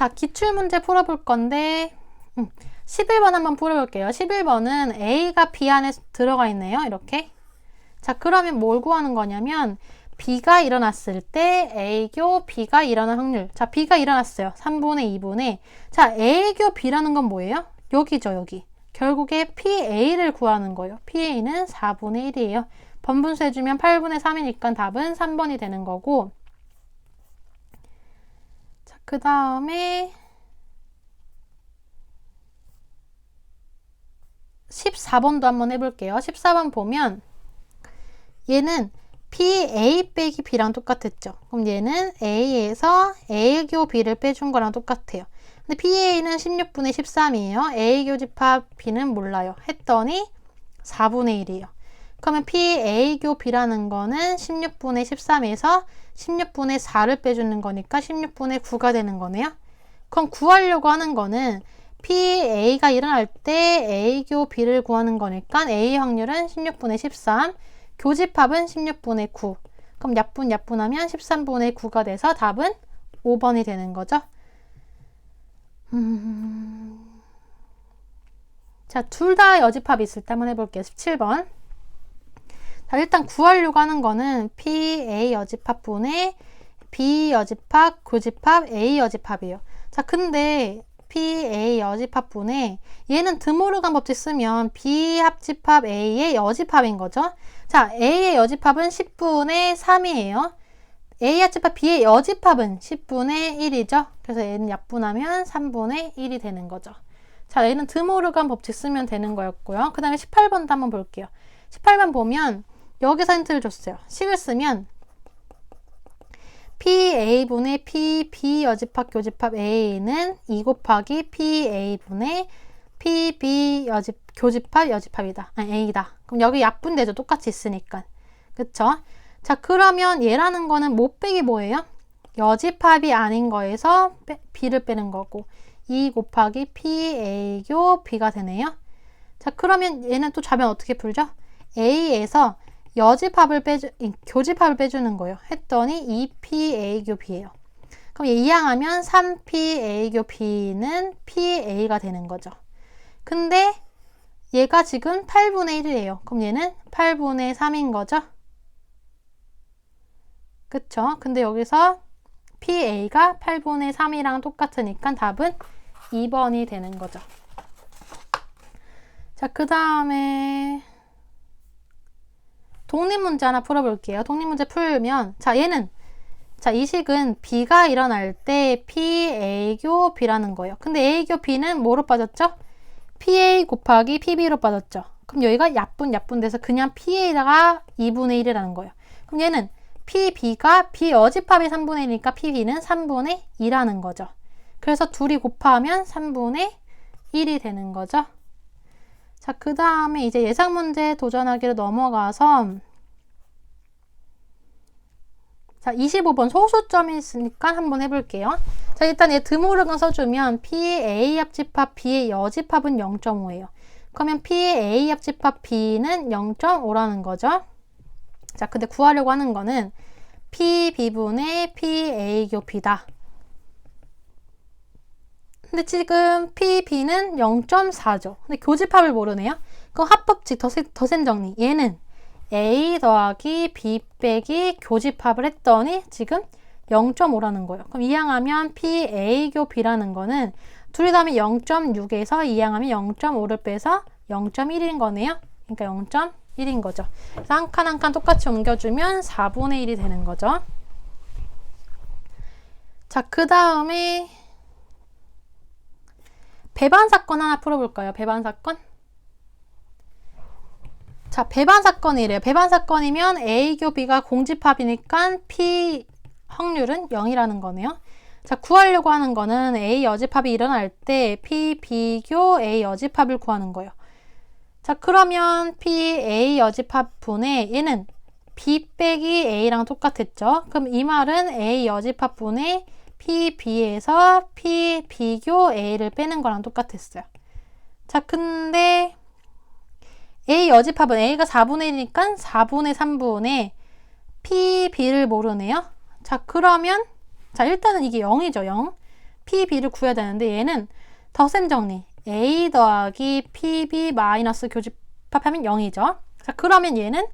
자, 기출문제 풀어볼 건데, 음, 11번 한번 풀어볼게요. 11번은 A가 B 안에 들어가 있네요. 이렇게. 자, 그러면 뭘 구하는 거냐면, B가 일어났을 때 A교 B가 일어날 확률. 자, B가 일어났어요. 3분의 2분의. 자, A교 B라는 건 뭐예요? 여기죠, 여기. 결국에 PA를 구하는 거예요. PA는 4분의 1이에요. 번분수 해주면 8분의 3이니까 답은 3번이 되는 거고. 자, 그 다음에 14번도 한번 해볼게요. 14번 보면 얘는 PA 빼기 B랑 똑같았죠. 그럼 얘는 A에서 A교 B를 빼준 거랑 똑같아요. 근데 PA는 16분의 13이에요. A 교 집합 B는 몰라요. 했더니 4분의 1이에요. 그러면 PA 교 B라는 거는 16분의 13에서 16분의 4를 빼주는 거니까 16분의 9가 되는 거네요. 그럼 구하려고 하는 거는 PA가 일어날 때 A교 B를 구하는 거니까 A 확률은 16분의 13, 교집합은 16분의 9. 그럼 약분 약분하면 13분의 9가 돼서 답은 5번이 되는 거죠. 음... 자, 둘 다 여집합이 있을 때 한번 해볼게요. 17번. 자, 일단 구하려고 하는 거는 PA 여집합 분의 B 여집합, 교집합, A 여집합이에요. 자, 근데 PA 여집합 분의 얘는 드모르간 법칙 쓰면 B 합집합 A의 여집합인 거죠. 자, A의 여집합은 10분의 3이에요. A 합집합 B의 여집합은 10분의 1이죠. 그래서 얘는 약분하면 3분의 1이 되는 거죠. 자, 얘는 드모르간 법칙 쓰면 되는 거였고요. 그 다음에 18번도 한번 볼게요. 18번 보면 여기서 힌트를 줬어요. 식을 쓰면 PA분의 PB 여집합 교집합 A는 2 곱하기 PA분의 PB 여집 교집합 여집합이다. 아니 A다. 그럼 여기 약분되죠. 똑같이 있으니까. 그쵸? 자 그러면 얘라는 거는 못 빼기 뭐예요? 여집합이 아닌 거에서 빼, B를 빼는 거고 2 곱하기 PA교 B가 되네요. 자 그러면 얘는 또 좌변 어떻게 풀죠? A에서 여집합을 빼주, 교집합을 빼주는 거예요. 했더니 2PA교 B예요. 그럼 이항하면 3PA교 B는 PA가 되는 거죠. 근데 얘가 지금 8분의 1이에요. 그럼 얘는 8분의 3인 거죠. 그쵸? 근데 여기서 PA가 8분의 3이랑 똑같으니까 답은 2번이 되는 거죠. 자, 그 다음에 독립 문제 하나 풀어볼게요. 독립 문제 풀면 자 얘는 자 이 식은 B가 일어날 때 PA교 B라는 거예요. 근데 A교 B는 뭐로 빠졌죠? PA 곱하기 PB로 빠졌죠. 그럼 여기가 약분 약분 돼서 그냥 PA다가 2분의 1이라는 거예요. 그럼 얘는 PB가 B 여집합이 3분의 1이니까 PB는 3분의 2라는 거죠. 그래서 둘이 곱하면 3분의 1이 되는 거죠. 자, 그 다음에 이제 예상 문제 도전하기로 넘어가서 자, 25번 소수점이 있으니까 한번 해볼게요. 자, 일단 얘 드모르간 써주면 P의 A 합집합 B의 여집합은 0.5예요. 그러면 P의 A 합집합 B는 0.5라는 거죠. 자, 근데 구하려고 하는 거는 PB분의 PA 교 B다. 근데 지금 PB는 0.4죠. 근데 교집합을 모르네요. 그럼 합법칙 더센 정리. 얘는 A 더하기 B 빼기 교집합을 했더니 지금 0.5라는 거예요. 그럼 이항하면 PA교 B라는 거는 둘이 다음에 0.6에서 이항하면 0.5를 빼서 0.1인 거네요. 그러니까 0.1인 거죠. 그래서 한 칸 한 칸 똑같이 옮겨주면 4분의 1이 되는 거죠. 자, 그 다음에 배반 사건 하나 풀어볼까요? 배반 사건? 자, 배반 사건이래요. 배반 사건이면 A교 B가 공집합이니까 P 확률은 0이라는 거네요. 자, 구하려고 하는 거는 A 여집합이 일어날 때 P, B교 A 여집합을 구하는 거예요. 자, 그러면 P, A 여집합 분의 얘는 B 빼기 A랑 똑같았죠? 그럼 이 말은 A 여집합 분의 P, B에서 P, B교 A를 빼는 거랑 똑같았어요. 자, 근데 A 여집합은 A가 4분의 1이니까 4분의 3분의 P, B를 모르네요. 자, 그러면 자, 일단은 이게 0이죠, 0. PB를 구해야 되는데 얘는 덧셈 정리. A 더하기 PB 마이너스 교집합하면 0이죠. 자, 그러면 얘는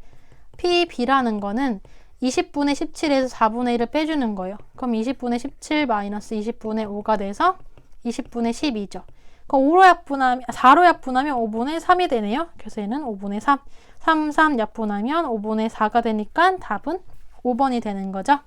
PB라는 거는 20분의 17에서 4분의 1을 빼주는 거예요. 그럼 20분의 17 마이너스 20분의 5가 돼서 20분의 12죠. 그럼 5로 약분하면, 4로 약분하면 5분의 3이 되네요. 그래서 얘는 5분의 3. 3, 3 약분하면 5분의 4가 되니까 답은 5번이 되는 거죠.